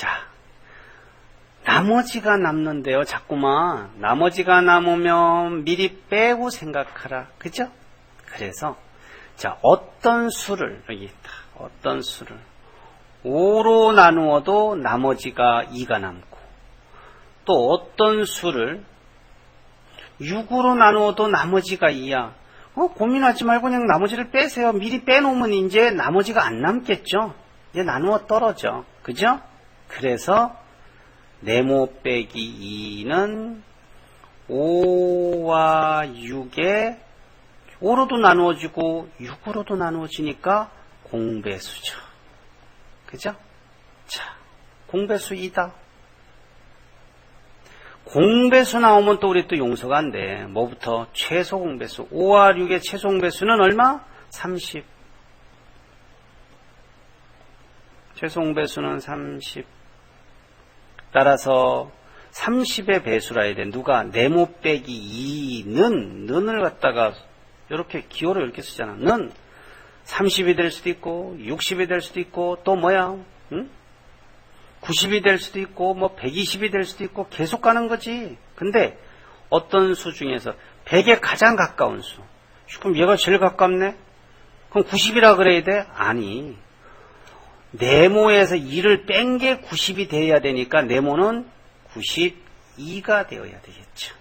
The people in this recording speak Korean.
자, 나머지가 남는데요. 자꾸만 나머지가 남으면 미리 빼고 생각하라. 그죠? 그래서 자, 어떤 수를 여기 있다. 어떤 수를 5로 나누어도 나머지가 2가 남고 또 어떤 수를 6으로 나누어도 나머지가 2야. 어, 고민하지 말고 그냥 나머지를 빼세요. 미리 빼놓으면 이제 나머지가 안 남겠죠. 이제 나누어 떨어져. 그죠? 그래서 네모 빼기 2는 5와 6에 5로도 나누어지고 6으로도 나누어지니까 공배수죠. 그죠? 자, 공배수 2다. 공배수 나오면 또 우리 또 용서가 안 돼. 뭐부터? 최소 공배수. 5와 6의 최소 공배수는 얼마? 30. 최소 공배수는 30. 따라서 30의 배수라 해야 돼. 누가 네모 빼기 2는 는을 갖다가 이렇게 기호로 이렇게 쓰잖아. 는 30이 될 수도 있고 60이 될 수도 있고 또 뭐야? 응? 90이 될 수도 있고 뭐 120이 될 수도 있고 계속 가는 거지. 근데 어떤 수 중에서 100에 가장 가까운 수. 그럼 얘가 제일 가깝네? 그럼 90이라 그래야 돼? 아니. 네모에서 2를 뺀 게 90이 돼야 되니까 네모는 92가 되어야 되겠죠.